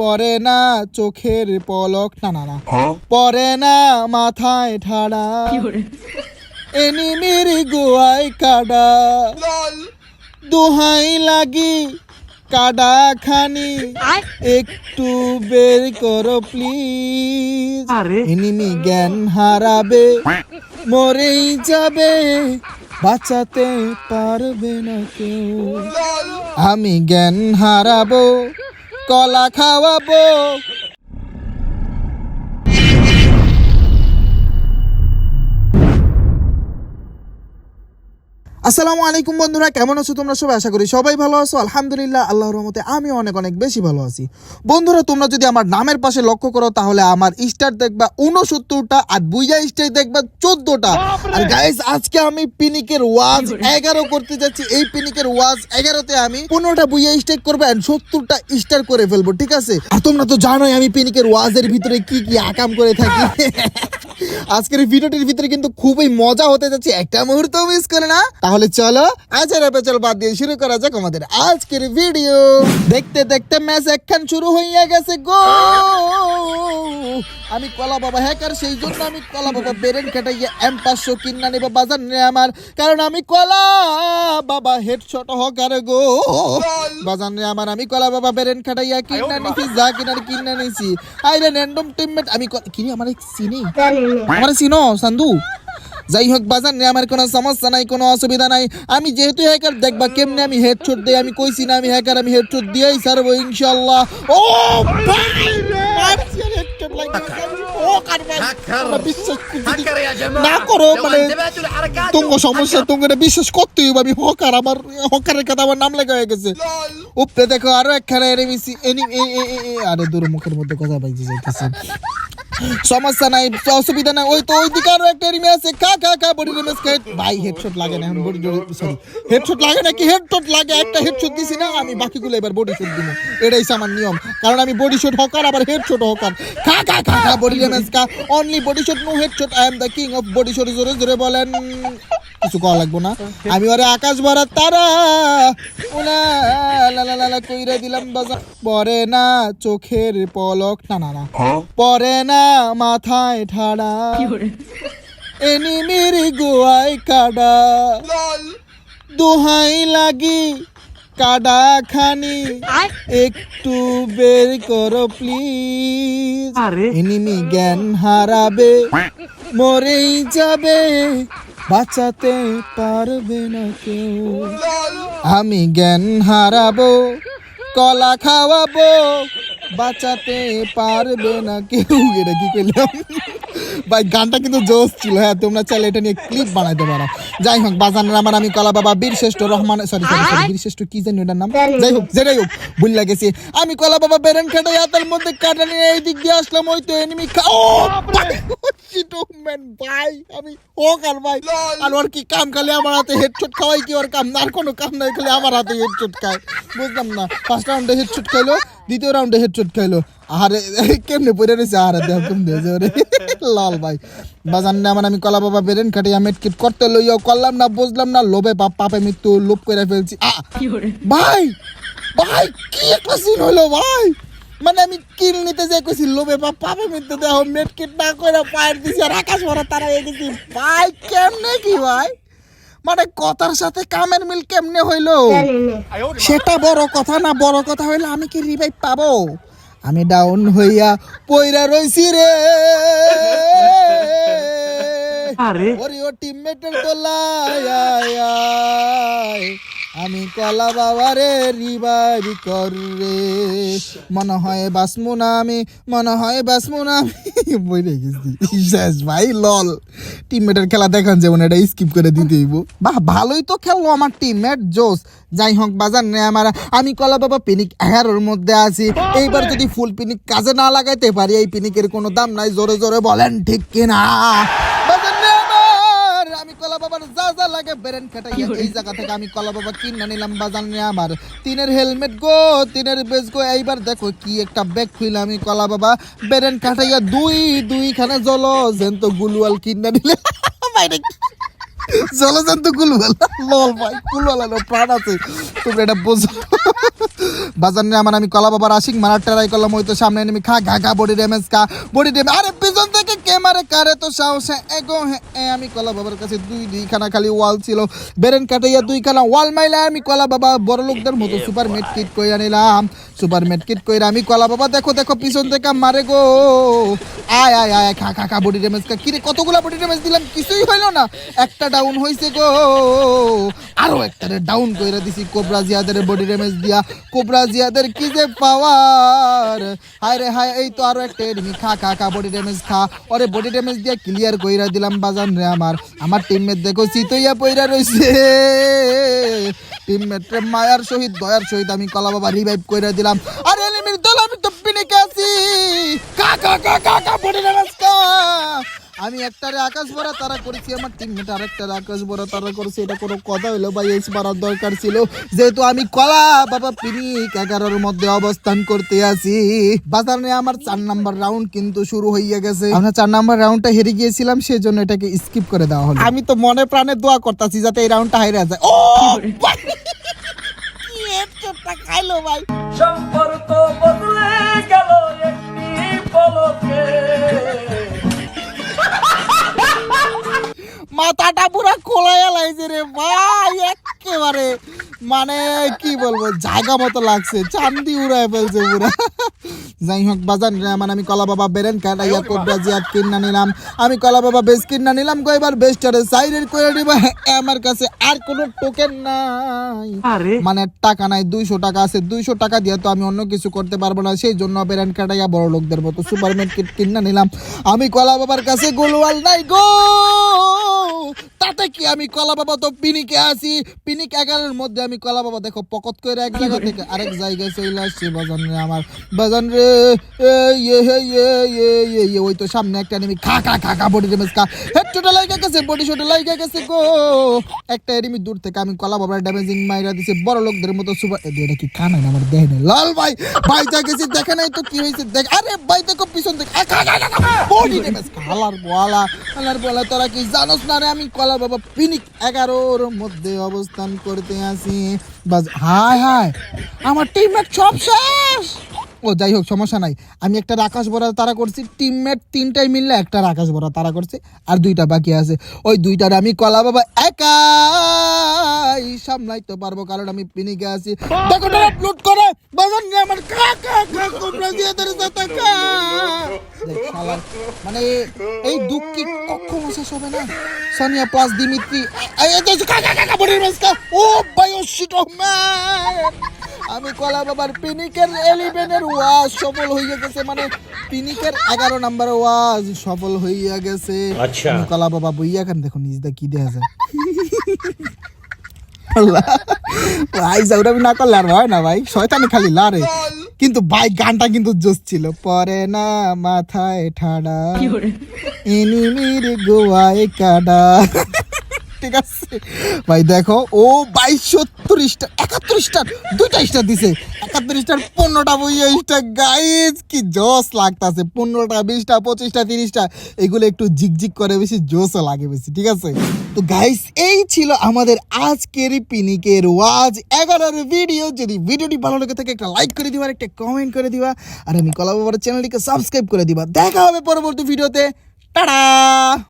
পরে না চোখের পলক না না না। পরে না মাথায় ঠাড়া। এনিমির গোয়ায় কাডা দোহাই লাগি কাডা খানি একটু বের করো প্লিজ। এনিমি জ্ঞান হারাবে মরেই যাবে বাঁচাতে পারবে না কেউ। আমি জ্ঞান হারাবো কলা খাওয়াবো। আসসালামু আলাইকুম বন্ধুরা কেমন আছো তোমরা সবাই? আশা করি সবাই ভালো আছো। আলহামদুলিল্লাহ আল্লাহর রহমতে আমি অনেক অনেক বেশি ভালো আছি। বন্ধুরা তোমরা যদি আমার নামের পাশে লক্ষ্য করো তাহলে আমার স্টার দেখবা উনসত্তরটা আর বুইয়া স্টার দেখবা চোদ্দটা। আর গাইস আজকে আমি পিনিকের ওয়াজ এগারো করতে যাচ্ছি। এই পিনিকের ওয়াজ এগারোতে আমি পনেরোটা বুইয়া স্টেক করব আর সত্তরটা স্টার করে ফেলব ঠিক আছে? আর তোমরা তো জানোই আমি পিনিকের ওয়াজের ভিতরে কি কি আকাম করে থাকি। আজকের ভিডিওটির ভিতরে কিন্তু খুবই মজা হতে যাচ্ছে। একটা মুহূর্ত মিস করে না? তাহলে চলো আজের পেছল বাদ দিয়ে শুরু করা যাক আমাদের আজকের ভিডিও দেখতে দেখতে ম্যাচ একখান শুরু হইয়া গেছে গো আমি কলা বাবা হ্যাকার সেই জন্য আমি কলা বাবা বেরেন কাটাইয়া এম পাঁচশো কিনা নেব বাজার নেই আমার। কারণ আমি কলা বাবা হেড হেডশট হকার গো। বাজার নেই আমার আমি কলা বাবা বেরেন কাটাইয়া কিনা নিছি যা কিনার কিনা নিছি। আইরে র্যান্ডম টিমমেট আমি ক- কিনি আমার চিনি আমার চিনো সান্দু যাই হোক বাজার নিয়ে আমার কোনো সমস্যা নাই কোনো অসুবিধা নাই। আমি যেহেতু হ্যাকার দেখবা কেমনে আমি হেডশট দিই আমি কইছি না আমি হ্যাকার আমি হেডশট দিয়েই সারব ইনশাআল্লাহ। ও না মানে তুঙ্গ বিশ্বাস হকার আমার হকারের কথা আমার নাম লেখা হয়ে গেছে। উপরে দেখো আরে দূর মুখের মধ্যে কথা পাইতে যাইতেছে। সমস্যা নাই, অসুবিধা নাই। ওই তো ওই দিকে আরও একটা এরিমি আছে। কা কা কা বডি রিমেস খাই ভাই হেডশট লাগে না বডি সরি হেডশট লাগে না কি হেডশট লাগে, একটা হেডশট দিছি না, আমি বাকিগুলো এবার বডি শট দিব। এটাই আমার নিয়ম। কারণ আমি বডি শট হকার, আবার হেডশট হকার। কা কা কা কা বডি রিমেস কা only body shot no headshot I am the king of body shot জোরে জোরে বলেন। কিছু করা লাগবো না। আমি ওরে আকাশ ভরা তারা উনা লা লা লা লা কইরা দিলাম বাজার পরে না চোখের পলক না না না। পরে না মাথায় ঠাড়া। এনিমির গোয়ায় কাডা দোহাই লাগি কাডা খানি একটু বের করো প্লিজ। এনিমি জ্ঞান হারাবে মরেই যাবে। বাঁচাতে পারবে না কেউ। আমি জ্ঞান হারাবো কলা খাওয়াবো বাঁচাতে পারবে না কেউ। এটা কি করলাম? ভাই গানটা কিন্তু জোশ ছিল। হ্যাঁ তোমরা চাইলে এটা নিয়ে ক্লিপ বানাইতে পারো। যাই হোক বাজানের আমার আমি কলা বাবা বীর শ্রেষ্ঠ রহমান সরি সরি সরি বীর শ্রেষ্ঠ কি জানি ওটার নাম? যাই হোক যেটাই হোক ভুল লাগেছে। আমি কলা বাবা বেরেন খেটে হাতের মধ্যে কাটা নিয়ে এই দিক দিয়ে আসলাম ওই তো এনিমি খাও ম্যান ভাই? আমি হোক আর ভাই। আর ওর কি কাম? খালি আমার হাতে হেডশট খাওয়াই কি ওর কাম? না আর কোনো কাম নাই খালি আমার হাতে হেডশট খায়। বুঝলাম না। ফার্স্ট রাউন্ডে হেডশট খাইলো দ্বিতীয় রাউন্ডে হেডশট খাইলো। আরে কেমনে পড়ে রয়েছে আরে দেখ কেমন দিয়েছে ওরে? লাল ভাই। বাজান না আমার আমি কলা বাবা বেরেন কাটিয়া মেটকিট করতে লইয়াও করলাম না বুঝলাম না লোভে বাপ পাপে মৃত্যু লোভ করে ফেলছি। আ ভাই! ভাই কি একটা সিন হইল ভাই! মানে আমি কিল নিতে যাই কইছি লোভে বাপ পাপে মৃত্যু দেহ মেটকিট না করে পায়ের দিছি আর আকাশ ভরা তারা হয়ে গেছি ভাই কেমনে কি ভাই? মানে কথার সাথে কামের মিল কেমনে হইল? সেটা বড় কথা না বড় কথা হইলে আমি কি রিভাইভ পাবো? আমি ডাউন হইয়া পইরা রইছি রে। আরে। ওরে ও টিমমেটের দোলায় আয়, আয়। কলা বাবারে রিভাইভ কর রে। মনে হয় বাসমু না আমি মনে হয় বাসমু না আমি বইরে গেছি। শেষ ভাই, লল। টিমমেটের খেলা দেখান যেমন এটা স্কিপ করে দিতে হইব। বাহ, ভালোই তো খেললো আমার টিমমেট জোস। যাই হোক, বাজার নেই আমার আমি কলা বাবা পিনিক এগারোর মধ্যে আছি। এইবার যদি ফুল পিনিক কাজে না লাগাইতে পারি, এই পিনিকের কোনো দাম নাই, জোরে জোরে বলেন ঠিক কিনা। আমি কলা বাবার যা যা লাগে বেরেন খাটাইয়া এই জায়গা থেকে আমি কলা বাবা কিনে নিলাম বাজার নিয়ে আমার। তিনের হেলমেট গো তিনের বেস গো এইবার দেখো কি একটা ব্যাগ খুইলে আমি কলা বাবা। বেরেন কাটাইয়া দুই দুইখানে জলো যেন তো গুলুয়াল কিনে নিলে বাইরে জলজন্ত লল ভাই কুলওয়ালা প্রাণ আছে। তোমরা এটা বোঝো। বাজার নিয়ে আমার আমি কলা বাবার আশিক মারার ট্রাই করলাম ওই তো সামনে এনেমি খা ঘা ঘা বডি ড্যামেজ খা বডি ড্যামেজ আরে পিছন থেকে কে মারে কারে তো সাহস হ্যাঁ, এগো হ্যাঁ এ, আমি কলা বাবার কাছে দুই দুইখানা খালি ওয়াল ছিল। বেরেন কাটাইয়া দুইখানা ওয়াল মাইলা আমি কলা বাবা বড় লোকদের মতো সুপার মেট কিট কইরা নিলাম। সুপার মেট কিট কইরা আমি কলা বাবা দেখো দেখো পিছন থেকে মারে গো। আয় আয় আয় খা খা খা বডি ড্যামেজ খা। কিরে কতগুলা বডি ড্যামেজ দিলাম? কিছুই হইল না। একটা ডাউন হইছে গো। আরও একটা ডাউন কইরা দিছি কোবরা জিয়াদের বডি ড্যামেজ দিয়া। কোবরা জিয়াদের কি যে পাওয়ার হায় রে হায় এই তো আরও একটা এনিমি খা খা খা বডি ড্যামেজ খা। ওরে বডি ড্যামেজ দিয়ে ক্লিয়ার কইরা দিলাম, বাজান রে আমার আমার টিমমেট দেখো চিতইয়া পইরা রইছে। টিমমেট মায়ার সহিত, দয়ার সহিত আমি কলা বাবা রিভাইভ কইরা দিলাম। আরে, এলিমির দল, আমি তো পিনিকে আছি। কা কা কা কা বডি আমি একটারে আকাশ ভরা, তারা করেছি আমার টিমমেট আরেকটারে আকাশ ভরা, তারা করেছে, এটা কোনো কথা হইল ভাই এইস মারার দরকার ছিল। যেহেতু আমি কলা, বাবা পিনিক এগারোর মধ্যে অবস্থান করতে আছি। বাজারে আমার চার নাম্বার রাউন্ড কিন্তু শুরু হইয়া গেছে। আমরা চার নাম্বার রাউন্ডটা হেরে গিয়েছিলাম সেই জন্য এটাকে স্কিপ করে দেওয়া হলো। আমি তো মনে প্রাণে দোয়া করতেছি যাতে এই রাউন্ডটা হাইরে যায়। ও ভাই। সম্পর্ক বদলে গেল একটি পলকে। মাথাটা পুরো খোলাইয়া লাইছে রে ভাই একেবারে মানে কি বলব জায়গা মতো লাগছে চান্দি উড়ায় ফেলছে পুরা। যাই হোক বাজান মানে আমি কলা বাবা বেরেন কাটাইয়া কোবরা জিয়াত কিনা নিলাম। আমি কলা বাবা বেশ কিনা নিলাম কয়বার বেস্টারে সাইডের করে নিবা আমার কাছে আর কোনো টোকেন নাই। আরে। মানে টাকা নাই দুইশো টাকা আছে। দুইশো টাকা দিয়ে তো আমি অন্য কিছু করতে পারব না সেই জন্য ব্র্যান্ড কাটাইয়া বড় লোকদের মতো সুপার মার্কেট কিনা নিলাম। আমি কলা বাবার কাছে গোলওয়াল নাই গো! তাতে কি আমি কলা বাবা তো পিনিকে আসি পিনিক এগারোর মধ্যে আমি কলা বাবা দেখো পকত করে এক জায়গা থেকে আরেক জায়গায় চলে আসছি বাজান রে আমার। বাজান রে এ, ইয়ে হে ইয়ে ইয়ে ইয়ে ইয়ে ওই তো সামনে একটা এনিমি খা খা খা খা বডি ড্যামেজ খা হেড চোটা লাইগা গেছে বডি শোটা লাইগা গেছে গো। একটা এনিমি দূর থেকে আমি কলা বাবার ড্যামেজিং মাইরা দিছে বড় লোকদের মতো সুপার এটা কি কান না আমার দেহে নেই? লাল ভাই ভাই যা গেছে দেখে নাই তো কি হয়েছে? দেখ আরে ভাই দেখো পিছন থেকে বডি ড্যামেজ হালার বলা হালার বলা তোরা কি জানোস না রে আমি কলা বাবা পিনিক এগারোর মধ্যে অবস্থান করতে আসি। বাস হায় হায় আমার টিমমেট সব শেষ। ও যাই হোক সমস্যা নাই। আমি একটা আকাশ ভরা তারা করছি টিমমেট তিনটাই মিললে একটা আকাশ ভরা তারা করছে আর দুইটা বাকি আছে। ওই দুইটার আমি কলা বাবা একাই সামলাইতে পারব কারণ আমি পিনিকে আছি। দেখো লুট করে বাজান রে আমার দিয়ে সাথে কা দেখ, শালার, মানে এই দুঃখ কি কখনো শেষ হবে না? Sania plus Dimitri. ও ম্যান আমি কলা বাবার পিনিকের এলিভেনের ওয়াজ সফল হইয়া গেছে। মানে পিনিকের এগারো নাম্বার ওয়াজ সফল হইয়া গেছে। আচ্ছা। কলা বাবা বইয়া কেন দেখো নিজদা কি দেখা যায়। ভাই জাউরাবি না করলে আর হয় না ভাই। শয়তানি খালি লারে কিন্তু ভাই গানটা কিন্তু জোস ছিল। পরে না মাথায় ঠাডা। এনিমির গোয়ায় কাডা ঠিক আছে। ভাই, দেখো, ও বাইশ সত্তর স্টার একাত্তর স্টার দুইটা স্টার দিছে। একাত্তর স্টার পনেরোটা বইয়া স্টার গাইজ কি জোস লাগতাছে। পনেরোটা, বিশটা, পঁচিশটা, তিরিশটা, এগুলো একটু ঝিকঝিক করে বেশি জোসও লাগে বেশি, ঠিক আছে? তো গাইস এই ছিল আমাদের আজকের পিনিকের ওয়াজ। এগারোর ভিডিও যদি ভিডিওটি ভালো লেগে থাকে, একটা লাইক করে দিবা একটা কমেন্ট করে দিবা। আর আমি কলা বাবার চ্যানেলটিকে সাবস্ক্রাইব করে দিবা। দেখা হবে পরবর্তী ভিডিওতে টাটা!